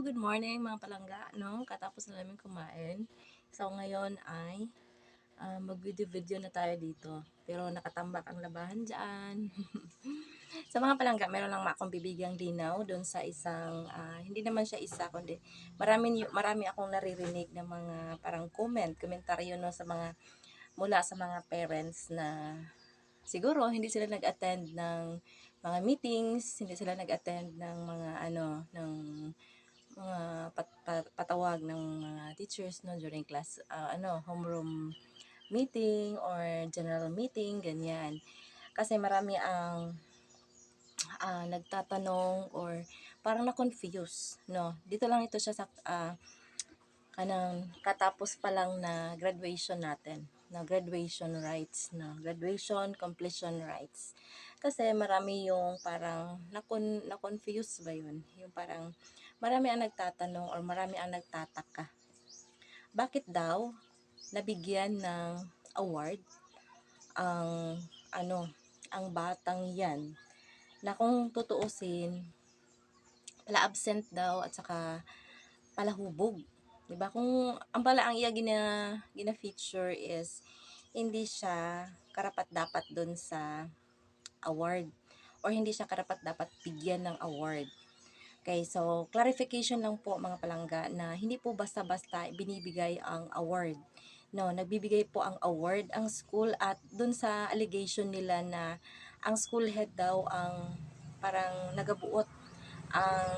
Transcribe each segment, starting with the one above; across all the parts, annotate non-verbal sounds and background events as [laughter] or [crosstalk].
good morning mga palangga, no? Katapos na namin kumain. So ngayon ay uh, mag-video-video na tayo dito. Pero nakatambak ang labahan dyan. [laughs] sa mga palangga, meron lang akong bibigyang linaw doon sa isang, uh, hindi naman siya isa, kundi marami, marami akong naririnig ng mga parang comment, komentaryo no, sa mga, mula sa mga parents na siguro hindi sila nag-attend ng mga meetings, hindi sila nag-attend ng mga ano, ng mga pat, pat, patawag ng mga teachers no during class uh, ano homeroom meeting or general meeting ganyan. Kasi marami ang uh, nagtatanong or parang na-confuse no. Dito lang ito siya sa uh, kanang katapos pa lang na graduation natin na graduation rights na graduation completion rights kasi marami yung parang nakon na-confuse ba yun yung parang marami ang nagtatanong or marami ang nagtataka. Bakit daw nabigyan ng award ang ano, ang batang 'yan na kung tutuusin pala absent daw at saka palahubog. 'Di ba? Kung ang pala ang iya gina gina feature is hindi siya karapat dapat doon sa award or hindi siya karapat dapat bigyan ng award. Okay, so clarification lang po mga palangga na hindi po basta-basta binibigay ang award. No, nagbibigay po ang award ang school at dun sa allegation nila na ang school head daw ang parang nagabuot ang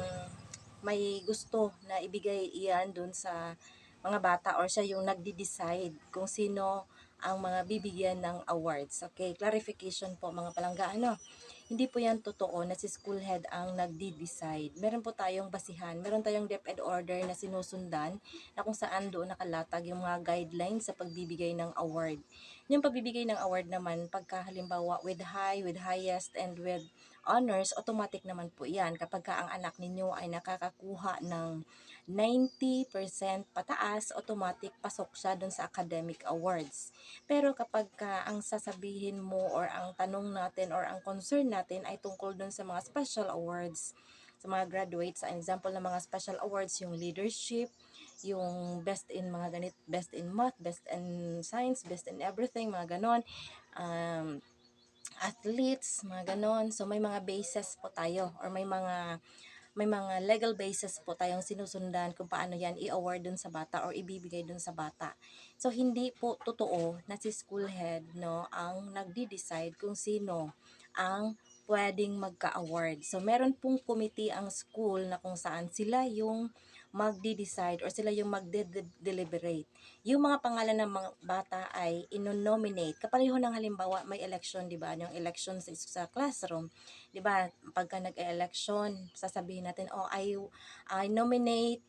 may gusto na ibigay iyan dun sa mga bata or siya yung nagdi-decide kung sino ang mga bibigyan ng awards. Okay, clarification po mga palangga. Ano? Hindi po yan totoo na si school head ang nagdi-decide. Meron po tayong basihan, meron tayong DepEd order na sinusundan na kung saan doon nakalatag yung mga guidelines sa pagbibigay ng award. Yung pagbibigay ng award naman, pagka halimbawa with high, with highest, and with honors, automatic naman po yan kapag ka ang anak ninyo ay nakakakuha ng 90% pataas, automatic pasok siya dun sa academic awards. Pero kapag ka ang sasabihin mo or ang tanong natin or ang concern natin ay tungkol dun sa mga special awards, sa mga graduates, an example ng mga special awards, yung leadership, yung best in mga ganit, best in math, best in science, best in everything, mga ganon. Um, athletes, mga ganon. So, may mga bases po tayo or may mga may mga legal basis po tayong sinusundan kung paano yan i-award dun sa bata or ibibigay dun sa bata. So, hindi po totoo na si school head no, ang nagdi-decide kung sino ang pwedeng magka-award. So, meron pong committee ang school na kung saan sila yung magdi-decide or sila yung magde-deliberate. Yung mga pangalan ng mga bata ay ino-nominate. Kapareho ng halimbawa may election, 'di ba? Yung election sa, sa classroom, 'di ba? Pagka nag-election, sasabihin natin, "Oh, I I nominate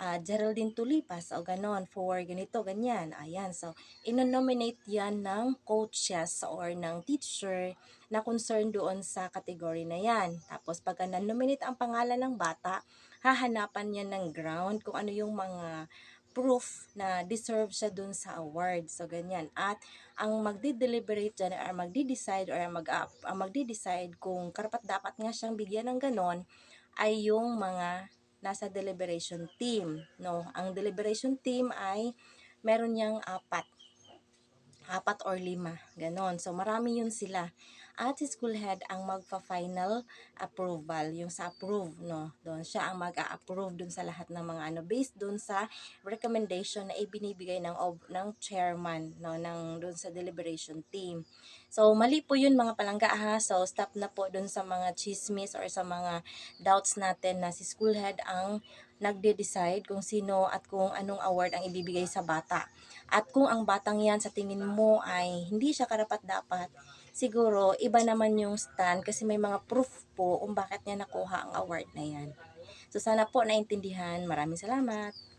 uh, Geraldine Tulipas o ganon for ganito, ganyan. Ayan, so ino-nominate yan ng coaches or ng teacher na concern doon sa category na yan. Tapos pagka na-nominate ang pangalan ng bata, hahanapan niya ng ground kung ano yung mga proof na deserve siya dun sa award. So, ganyan. At ang magdi-deliberate dyan or magdi-decide or mag, ang magdi-decide kung karapat dapat nga siyang bigyan ng ganon ay yung mga nasa deliberation team. No? Ang deliberation team ay meron niyang apat apat or lima, ganon. So, marami yun sila. At si school head ang magpa-final approval, yung sa approve, no? Doon siya ang mag-a-approve dun sa lahat ng mga ano, based dun sa recommendation na ibinibigay ng, ng chairman, no? Ng dun sa deliberation team. So, mali po yun mga palangga ha. So, stop na po dun sa mga chismis or sa mga doubts natin na si school head ang nagde-decide kung sino at kung anong award ang ibibigay sa bata. At kung ang batang yan sa tingin mo ay hindi siya karapat-dapat, siguro iba naman yung stand kasi may mga proof po kung bakit niya nakuha ang award na yan. So sana po naintindihan. Maraming salamat.